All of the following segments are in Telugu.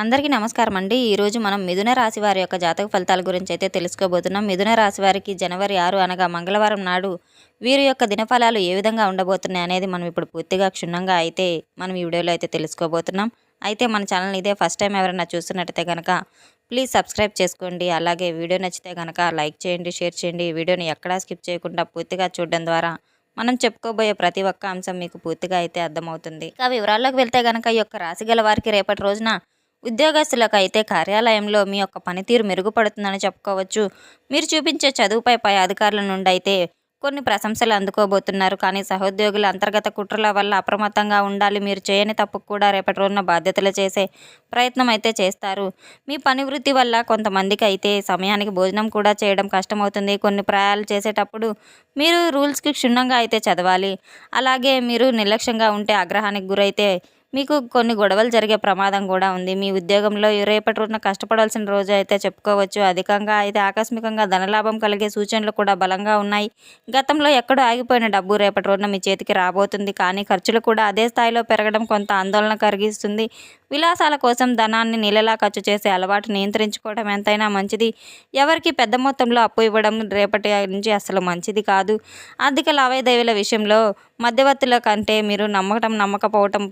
అందరికీ నమస్కారం అండి ఈరోజు మనం మిథున రాశి వారి యొక్క జాతక ఫలితాల గురించి అయితే తెలుసుకోబోతున్నాం. మిథున రాశి వారికి జనవరి ఆరు అనగా మంగళవారం నాడు వీరి యొక్క దినఫలాలు ఏ విధంగా ఉండబోతున్నాయి అనేది మనం ఇప్పుడు పూర్తిగా క్షుణ్ణంగా అయితే మనం ఈ వీడియోలో అయితే తెలుసుకోబోతున్నాం. అయితే మన ఛానల్ ఇదే ఫస్ట్ టైం ఎవరైనా చూస్తున్నట్టయితే కనుక ప్లీజ్ సబ్స్క్రైబ్ చేసుకోండి. అలాగే వీడియో నచ్చితే కనుక లైక్ చేయండి షేర్ చేయండి. వీడియోని ఎక్కడా స్కిప్ చేయకుండా పూర్తిగా చూడడం ద్వారా మనం చెప్పుకోబోయే ప్రతి ఒక్క అంశం మీకు పూర్తిగా అయితే అర్థమవుతుంది. ఇక వివరాల్లోకి వెళ్తే కనుక ఈ యొక్క రాశి గల వారికి రేపటి రోజున ఉద్యోగస్తులకు అయితే కార్యాలయంలో మీ యొక్క పనితీరు మెరుగుపడుతుందని చెప్పుకోవచ్చు. మీరు చూపించే చదువుపై పై అధికారుల నుండి అయితే కొన్ని ప్రశంసలు అందుకోబోతున్నారు. కానీ సహోద్యోగుల అంతర్గత కుట్రల వల్ల అప్రమత్తంగా ఉండాలి మీరు చేయని తప్పు కూడా రేపటి రోజున బాధ్యతలు చేసే ప్రయత్నం అయితే చేస్తారు. మీ పని వృత్తి వల్ల కొంతమందికి అయితే సమయానికి భోజనం కూడా చేయడం కష్టమవుతుంది. కొన్ని ప్రయాణాలు చేసేటప్పుడు మీరు రూల్స్కి క్షుణ్ణంగా అయితే చదవాలి. అలాగే మీరు నిర్లక్ష్యంగా ఉంటే ఆగ్రహానికి గురైతే మీకు కొన్ని గొడవలు జరిగే ప్రమాదం కూడా ఉంది. మీ ఉద్యోగంలో రేపటి రోజున కష్టపడాల్సిన రోజు అయితే చెప్పుకోవచ్చు. అధికంగా అయితే ఆకస్మికంగా ధనలాభం కలిగే సూచనలు కూడా బలంగా ఉన్నాయి. గతంలో ఎక్కడో ఆగిపోయిన డబ్బు రేపటి రోజున మీ చేతికి రాబోతుంది. కానీ ఖర్చులు కూడా అదే స్థాయిలో పెరగడం కొంత ఆందోళన కలిగిస్తుంది. విలాసాల కోసం ధనాన్ని నీళ్ళలా ఖర్చు చేసే అలవాటు నియంత్రించుకోవడం ఎంతైనా మంచిది. ఎవరికి పెద్ద మొత్తంలో అప్పు ఇవ్వడం రేపటి నుంచి అసలు మంచిది కాదు. ఆర్థిక లావాదేవీల విషయంలో మధ్యవర్తుల కంటే మీరు నమ్మకం నమ్మకపోవటం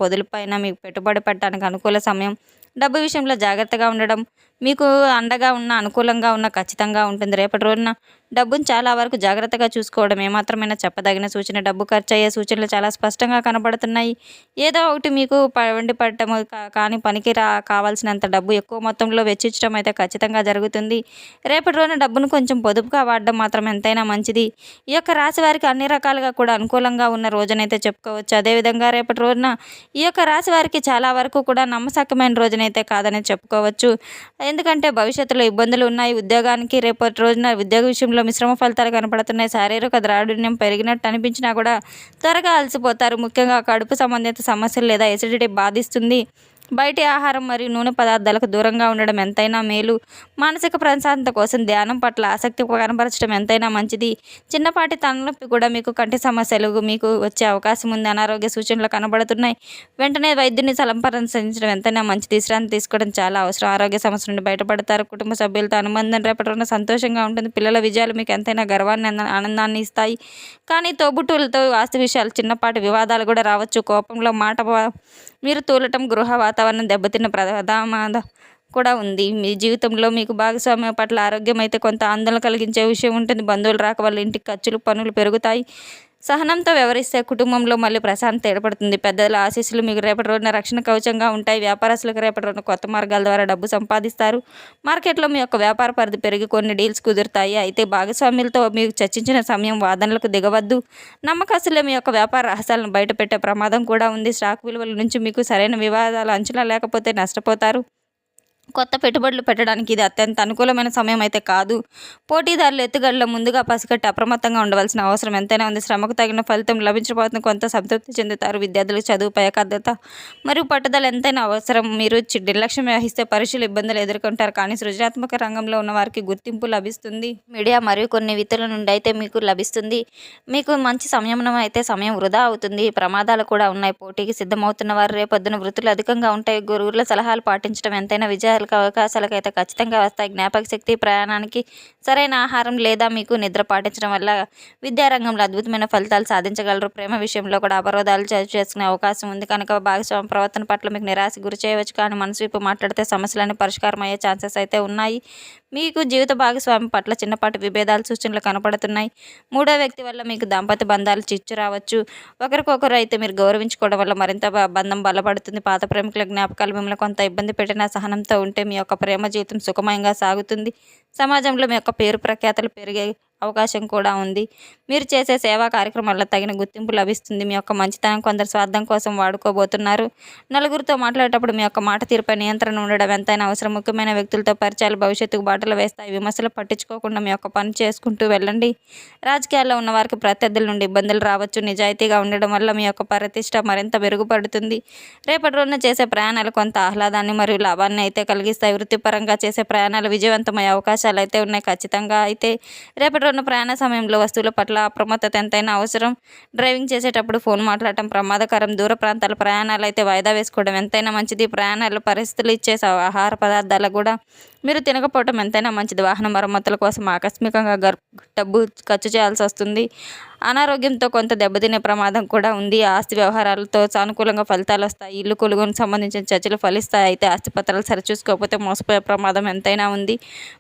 పొదులపైన మీకు పెట్టుబడి పెట్టడానికి అనుకూల సమయం డబ్బు విషయంలో జాగ్రత్తగా ఉండడం మీకు అండగా ఉన్న అనుకూలంగా ఉన్న ఖచ్చితంగా ఉంటుంది. రేపటి రోజున డబ్బును చాలా వరకు జాగ్రత్తగా చూసుకోవడం ఏమాత్రమైనా చెప్పదగిన సూచన. డబ్బు ఖర్చు అయ్యే సూచనలు చాలా స్పష్టంగా కనబడుతున్నాయి. ఏదో ఒకటి మీకు ప- వండి పడటం కా- కానీ పనికి రా కావాల్సినంత డబ్బు ఎక్కువ మొత్తంలో వెచ్చించడం అయితే ఖచ్చితంగా జరుగుతుంది. రేపటి రోజున డబ్బును కొంచెం పొదుపుగా వాడడం మాత్రం ఎంతైనా మంచిది. ఈ యొక్క రాశి వారికి అన్ని రకాలుగా కూడా అనుకూలంగా ఉన్న రోజునైతే చెప్పుకోవచ్చు. అదేవిధంగా రేపటి రోజున ఈ యొక్క రాశి వారికి చాలా వరకు కూడా నమ్మసకమైన రోజునైతే కాదని చెప్పుకోవచ్చు. ఎందుకంటే భవిష్యత్తులో ఇబ్బందులు ఉన్నాయి. ఉద్యోగానికి రేపటి రోజున ఉద్యోగ విషయంలో మిశ్రమ ఫలితాలు కనపడుతున్నాయి. శారీరక ద్రావిణ్యం పెరిగినట్టు అనిపించినా కూడా త్వరగా అలసిపోతారు. ముఖ్యంగా కడుపు సంబంధిత సమస్యలు లేదా ఎసిడిటీ బాధిస్తుంది. బయటి ఆహారం మరియు నూనె పదార్థాలకు దూరంగా ఉండడం ఎంతైనా మేలు. మానసిక ప్రశాంతత కోసం ధ్యానం పట్ల ఆసక్తి కనపరచడం ఎంతైనా మంచిది. చిన్నపాటి తలనొప్పి కూడా మీకు కంటి సమస్యలు మీకు వచ్చే అవకాశం ఉంది. అనారోగ్య సూచనలు కనబడుతున్నాయి. వెంటనే వైద్యుని సంప్రదించడం ఎంతైనా మంచిది. విశ్రాంతి తీసుకోవడం చాలా అవసరం. ఆరోగ్య సమస్య నుండి బయటపడతారు. కుటుంబ సభ్యులతో అనుబంధం రేపటి సంతోషంగా ఉంటుంది. పిల్లల విజయాలు మీకు ఎంతైనా గర్వాన్ని ఆనందాన్ని ఇస్తాయి. కానీ తోబుట్టువులతో ఆస్తి విషయాలు చిన్నపాటి వివాదాలు కూడా రావచ్చు. కోపంలో మాట మీరు తూలటం గృహ వాతావరణం దెబ్బతిన్న ప్రమాద కూడా ఉంది. మీ జీవితంలో మీకు భాగస్వామ్య పట్ల ఆరోగ్యం అయితే కొంత ఆందోళన కలిగించే విషయం ఉంటుంది. బంధువులు రాక వల్ల ఇంటికి ఖర్చులు పనులు పెరుగుతాయి. సహనంతో వ్యవహరిస్తే కుటుంబంలో మళ్ళీ ప్రశాంతత ఏర్పడుతుంది. పెద్దల ఆశీస్సులు మీకు రేపటి రోజున రక్షణ కవచంగా ఉంటాయి. వ్యాపారస్తులకు రేపటి రోజున కొత్త మార్గాల ద్వారా డబ్బు సంపాదిస్తారు. మార్కెట్లో మీ యొక్క వ్యాపార పరిధి పెరిగి కొన్ని డీల్స్ కుదురుతాయి. అయితే భాగస్వామ్యులతో మీకు చర్చించిన సమయం వాదనలకు దిగవద్దు. నమ్మకస్తులే మీ యొక్క వ్యాపార రహస్యాలను బయటపెట్టే ప్రమాదం కూడా ఉంది. స్టాక్ విలువల నుంచి మీకు సరైన వివాదాలు అంచనా లేకపోతే నష్టపోతారు. కొత్త పెట్టుబడులు పెట్టడానికి ఇది అత్యంత అనుకూలమైన సమయం అయితే కాదు. పోటీదారులు ఎత్తుగడలో ముందుగా పసిగట్టి అప్రమత్తంగా ఉండవలసిన అవసరం ఎంతైనా ఉంది. శ్రమకు తగిన ఫలితం లభించబోతున్న కొంత సంతృప్తి చెందుతారు విద్యార్థులకు చదువుపై ఏకాగ్రత మరియు పట్టుదల ఎంతైనా అవసరం. మీరు చి- నిర్లక్ష్యం వహిస్తే పరీక్షలు ఇబ్బందులు ఎదుర్కొంటారు. కానీ సృజనాత్మక రంగంలో ఉన్న వారికి గుర్తింపు లభిస్తుంది. మీడియా మరియు కొన్ని విధుల నుండి అయితే మీకు లభిస్తుంది. మీకు మంచి సంయమనం అయితే సమయం వృధా అవుతుంది. ప్రమాదాలు కూడా ఉన్నాయి. పోటీకి సిద్ధమవుతున్న వారు రేపొద్దున వృత్తులు అధికంగా ఉంటాయి. గురువుల సలహాలు పాటించడం ఎంతైనా విజయాలు విజయాలకు అవకాశాలకు అయితే ఖచ్చితంగా వస్తాయి. జ్ఞాపక శక్తి ప్రయాణానికి సరైన ఆహారం లేదా మీకు నిద్ర పాటించడం వల్ల విద్యారంగంలో అద్భుతమైన ఫలితాలు సాధించగలరు. ప్రేమ విషయంలో కూడా అవరోధాలు చదువు చేసుకునే అవకాశం ఉంది. కనుక భాగస్వామి ప్రవర్తన పట్ల మీకు నిరాశ గురి చేయవచ్చు. కానీ మనసు మాట్లాడితే సమస్యలన్నీ పరిష్కారం అయ్యే ఛాన్సెస్ అయితే ఉన్నాయి. మీకు జీవిత భాగస్వామి పట్ల చిన్నపాటి విభేదాలు సూచనలు కనపడుతున్నాయి. మూడో వ్యక్తి వల్ల మీకు దాంపత్య బంధాలు చిచ్చు రావచ్చు. ఒకరికొకరు అయితే మీరు గౌరవించుకోవడం వల్ల మరింత బంధం బలపడుతుంది. పాత ప్రేమికుల జ్ఞాపకాలు మిమ్మల్ని కొంత ఇబ్బంది పెట్టిన సహనంతో ఉంటే మీ యొక్క ప్రేమ జీవితం సుఖమయంగా సాగుతుంది. సమాజంలో మీ యొక్క పేరు ప్రఖ్యాతలు పెరిగే అవకాశం కూడా ఉంది. మీరు చేసే సేవా కార్యక్రమాల్లో తగిన గుర్తింపు లభిస్తుంది. మీ యొక్క మంచితనం కొందరు స్వార్థం కోసం వాడుకోబోతున్నారు. నలుగురితో మాట్లాడేటప్పుడు మీ యొక్క మాట తీరుపై నియంత్రణ ఉండడం ఎంతైనా అవసరం. ముఖ్యమైన వ్యక్తులతో పరిచయాలు భవిష్యత్తుకు బాటలు వేస్తాయి. విమర్శలు పట్టించుకోకుండా మీ యొక్క పని చేసుకుంటూ వెళ్ళండి. రాజకీయాల్లో ఉన్న వారికి ప్రత్యర్థుల నుండి ఇబ్బందులు రావచ్చు. నిజాయితీగా ఉండడం వల్ల మీ యొక్క ప్రతిష్ట మరింత మెరుగుపడుతుంది. రేపటి రోజున చేసే ప్రయాణాలు కొంత ఆహ్లాదాన్ని మరియు లాభాన్ని అయితే కలిగిస్తాయి. వృత్తిపరంగా చేసే ప్రయాణాలు విజయవంతమయ్యే అవకాశాలు అయితే ఉన్నాయి. ఖచ్చితంగా అయితే రేపటి ఉన్న ప్రయాణ సమయంలో వస్తువుల పట్ల అప్రమత్తత ఎంతైనా అవసరం. డ్రైవింగ్ చేసేటప్పుడు ఫోన్ మాట్లాడటం ప్రమాదకరం. దూర ప్రాంతాల ప్రయాణాలు అయితే వాయిదా వేసుకోవడం ఎంతైనా మంచిది. ప్రయాణాలు పరిస్థితులు ఇచ్చే ఆహార పదార్థాలు కూడా మీరు తినకపోవటం ఎంతైనా మంచిది. వాహన మరమ్మతుల కోసం ఆకస్మికంగా గర్ డబ్బు ఖర్చు చేయాల్సి వస్తుంది. అనారోగ్యంతో కొంత దెబ్బతినే ప్రమాదం కూడా ఉంది. ఆస్తి వ్యవహారాలతో సానుకూలంగా ఫలితాలు వస్తాయి. ఇల్లు కొలుగును సంబంధించిన చర్చలు ఫలిస్తాయి. అయితే ఆస్తి పత్రాలు సరిచూసుకోకపోతే మోసపోయే ప్రమాదం ఎంతైనా ఉంది.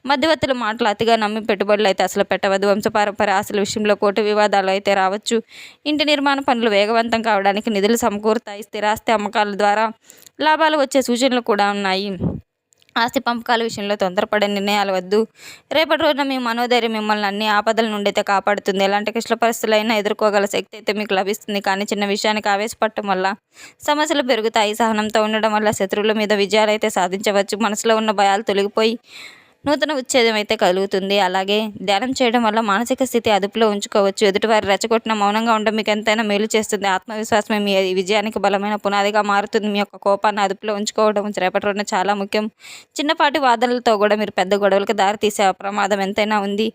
మధ్యవర్తుల మాటలు అతిగా నమ్మి పెట్టుబడులు అయితే అసలు పెట్టవద్దు. వంశపారంపర్య ఆస్తుల విషయంలో కోటు వివాదాలు అయితే రావచ్చు. ఇంటి నిర్మాణ పనులు వేగవంతం కావడానికి నిధులు సమకూరుతాయి. స్థిరాస్తి అమ్మకాల ద్వారా లాభాలు వచ్చే సూచనలు కూడా ఉన్నాయి. ఆస్తి పంపకాల విషయంలో తొందరపడే నిర్ణయాలు వద్దు. రేపటి రోజున మీ మనోధైర్యం మిమ్మల్ని అన్ని ఆపదల నుండి అయితే కాపాడుతుంది. ఎలాంటి క్లిష్ట పరిస్థితులైనా ఎదుర్కోగల శక్తి అయితే మీకు లభిస్తుంది. కానీ చిన్న విషయానికి ఆవేశపడటం వల్ల సమస్యలు పెరుగుతాయి. సహనంతో ఉండడం వల్ల శత్రువుల మీద విజయాలు అయితే సాధించవచ్చు. మనసులో ఉన్న భయాలు తొలగిపోయి నూతన ఉచ్ఛేదం అయితే కలుగుతుంది. అలాగే ధ్యానం చేయడం వల్ల మానసిక స్థితి అదుపులో ఉంచుకోవచ్చు. ఎదుటివారి రెచ్చగొట్టిన మౌనంగా ఉండడం మీకు ఎంతైనా మేలు చేస్తుంది. ఆత్మవిశ్వాసమే మీ విజయానికి బలమైన పునాదిగా మారుతుంది. మీ యొక్క కోపాన్ని అదుపులో ఉంచుకోవడం రేపటి రోజున చాలా ముఖ్యం. చిన్నపాటి వాదనలతో కూడా మీరు పెద్ద గొడవలకు దారితీసే ప్రమాదం ఎంతైనా ఉంది.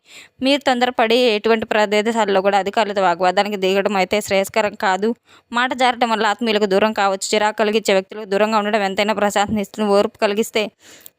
మీరు తొందరపడి ఎటువంటి ప్రదేశాల్లో కూడా అధికారులతో వాగ్వాదానికి దిగడం అయితే శ్రేయస్కరం కాదు. మాట జారడం వల్ల ఆత్మీయులకు దూరం కావచ్చు. చిరాకు కలిగించే వ్యక్తులకు దూరంగా ఉండడం ఎంతైనా ప్రశాంతని ఇస్తుంది ఓర్పు కలిగిస్తే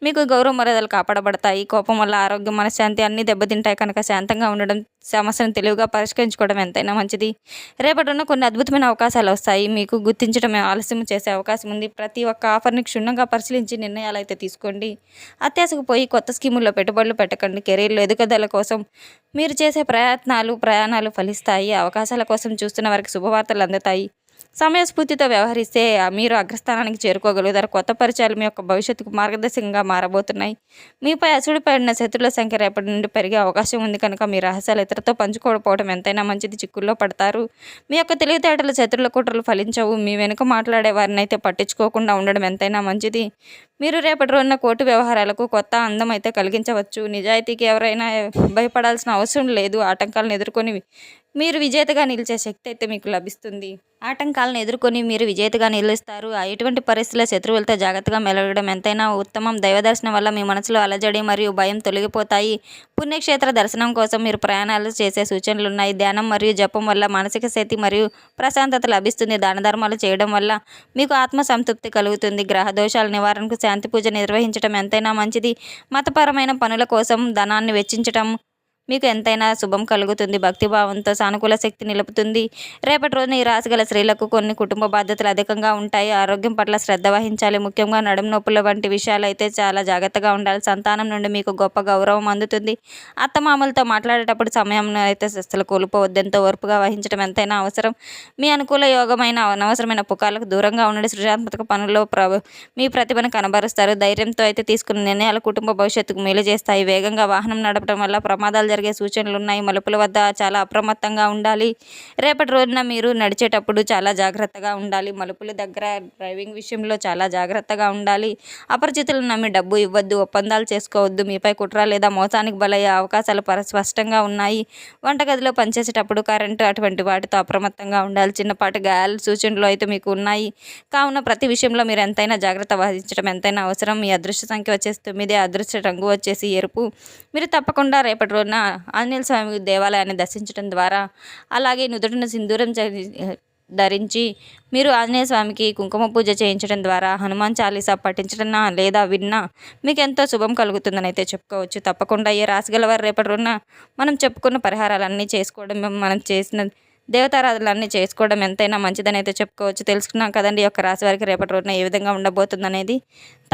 మీకు గౌరవ మర్యాదలు కాపాడబడతాయి. కోపం వల్ల ఆరోగ్యం మనశ్శాంతి అన్నీ దెబ్బతింటాయి. కనుక శాంతంగా ఉండడం సమస్యను తెలివిగా పరిష్కరించుకోవడం ఎంతైనా మంచిది. రేపటిన్న కొన్ని అద్భుతమైన అవకాశాలు వస్తాయి. మీకు గుర్తించడం ఆలస్యం చేసే అవకాశం ఉంది. ప్రతి ఒక్క ఆఫర్ని క్షుణ్ణంగా పరిశీలించి నిర్ణయాలు అయితే తీసుకోండి. అత్యాశకు పోయి కొత్త స్కీముల్లో పెట్టుబడులు పెట్టకండి. కెరీర్లో ఎదుగుదల కోసం మీరు చేసే ప్రయత్నాలు ప్రయాణాలు ఫలిస్తాయి. అవకాశాల కోసం చూస్తున్న వారికి శుభవార్తలు అందుతాయి. సమయస్ఫూర్తితో వ్యవహరిస్తే మీరు అగ్రస్థానానికి చేరుకోగలుగుతారు. కొత్త పరిచయాలు మీ యొక్క భవిష్యత్తుకు మార్గదర్శకంగా మారబోతున్నాయి. మీపై అసుడు పడిన శత్రుల సంఖ్య రేపటి నుండి పెరిగే అవకాశం ఉంది కనుక మీ రహస్యాలు ఇతరులతో పంచుకోకపోవడం ఎంతైనా మంచిది. చిక్కుల్లో పడతారు. మీ యొక్క తెలివితేటలు శత్రుల కుట్రలు ఫలించవు. మీ వెనుక మాట్లాడే వారిని అయితే పట్టించుకోకుండా ఉండడం ఎంతైనా మంచిది. మీరు రేపటి రోజున కోర్టు వ్యవహారాలకు కొత్త అందం అయితే కలిగించవచ్చు. నిజాయితీకి ఎవరైనా భయపడాల్సిన అవసరం లేదు. ఆటంకాలను ఎదుర్కొని మీరు విజేతగా నిలిచే శక్తి అయితే మీకు లభిస్తుంది. ఆటంకాలను ఎదుర్కొని మీరు విజేతగా నిలుస్తారు. ఆ ఎటువంటి పరిస్థితుల శత్రువులతో జాగ్రత్తగా మెలగడం ఎంతైనా ఉత్తమం. దైవ దర్శనం వల్ల మీ మనసులో అలజడి మరియు భయం తొలగిపోతాయి. పుణ్యక్షేత్ర దర్శనం కోసం మీరు ప్రయాణాలు చేసే సూచనలు ఉన్నాయి. ధ్యానం మరియు జపం వల్ల మానసిక శక్తి మరియు ప్రశాంతత లభిస్తుంది. దాన ధర్మాలు చేయడం వల్ల మీకు ఆత్మ సంతృప్తి కలుగుతుంది. గ్రహ దోషాల నివారణకు శాంతి పూజ నిర్వహించడం ఎంతైనా మంచిది. మతపరమైన పనుల కోసం ధనాన్ని వెచ్చించటం మీకు ఎంతైనా శుభం కలుగుతుంది భక్తిభావంతో సానుకూల శక్తి నిలుపుతుంది. రేపటి రోజున ఈ రాశి గల స్త్రీలకు కొన్ని కుటుంబ బాధ్యతలు అధికంగా ఉంటాయి. ఆరోగ్యం పట్ల శ్రద్ధ వహించాలి. ముఖ్యంగా నడుము నొప్పుల వంటి విషయాలు అయితే చాలా జాగ్రత్తగా ఉండాలి. సంతానం నుండి మీకు గొప్ప గౌరవం అందుతుంది. అత్తమామలతో మాట్లాడేటప్పుడు సమయం అయితే అసలు కోల్పోవద్దు. ఎంతో ఓర్పుగా వహించడం ఎంతైనా అవసరం. మీ అనుకూల యోగమైన అనవసరమైన పుకార్లకు దూరంగా ఉండండి. సృజనాత్మక పనుల్లో ప్ర మీ ప్రతిభను కనబరుస్తారు. ధైర్యంతో అయితే తీసుకున్న నిర్ణయాలు కుటుంబ భవిష్యత్తుకు మేలు చేస్తాయి. వేగంగా వాహనం నడపడం వల్ల ప్రమాదాలు జరిగే సూచనలు ఉన్నాయి మలుపుల వద్ద చాలా అప్రమత్తంగా ఉండాలి. రేపటి రోజున మీరు నడిచేటప్పుడు చాలా జాగ్రత్తగా ఉండాలి. మలుపుల దగ్గర డ్రైవింగ్ విషయంలో చాలా జాగ్రత్తగా ఉండాలి. అపరిచితులను నమ్మి డబ్బు ఇవ్వద్దు ఒప్పందాలు చేసుకోవద్దు. మీపై కుట్ర లేదా మోసానికి బలయ్యే అవకాశాలు పర స్పష్టంగా ఉన్నాయి. వంటగదిలో పనిచేసేటప్పుడు కరెంటు అటువంటి వాటితో అప్రమత్తంగా ఉండాలి. చిన్నపాటి గాయాల సూచనలు అయితే మీకు ఉన్నాయి. కావున ప్రతి విషయంలో మీరు ఎంతైనా జాగ్రత్త వహించడం ఎంతైనా అవసరం. మీ అదృష్ట సంఖ్య వచ్చేసి తొమ్మిది అదృష్ట రంగు వచ్చేసి ఎరుపు. మీరు తప్పకుండా రేపటి రోజున ఆంజనేయ స్వామి దేవాలయాన్ని దర్శించడం ద్వారా అలాగే నుదుటిన సింధూరం ధరించి మీరు ఆంజనేయ స్వామికి కుంకుమ పూజ చేయించడం ద్వారా హనుమాన్ చాలీసా పఠించడన్నా లేదా విన్నా మీకు ఎంతో శుభం కలుగుతుందని అయితే చెప్పుకోవచ్చు. తప్పకుండా ఏ రాసిగల వారు రేపటి ఉన్న మనం చెప్పుకున్న పరిహారాలన్నీ చేసుకోవడం మనం చేసిన దేవతారాధనలన్నీ చేసుకోవడం ఎంతైనా మంచిదని అయితే చెప్పుకోవచ్చు. తెలుసుకున్నాం కదండి యొక్క రాశి వారికి రేపటి రోజున ఏ విధంగా ఉండబోతుంది అనేది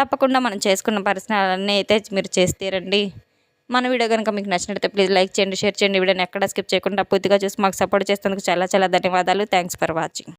తప్పకుండా మనం చేసుకున్న పరిసరాలన్నీ అయితే మీరు చేస్తేరండి మన వీడియో కనుక మీకు నచ్చినట్లయితే ప్లీజ్ లైక్ చేయండి షేర్ చేయండి. వీడియోని ఎక్కడ స్కిప్ చేయకుండా పూర్తిగా చూసి మాకు సపోర్ట్ చేసేందుకు చాలా చాలా ధన్యవాదాలు. Thanks for watching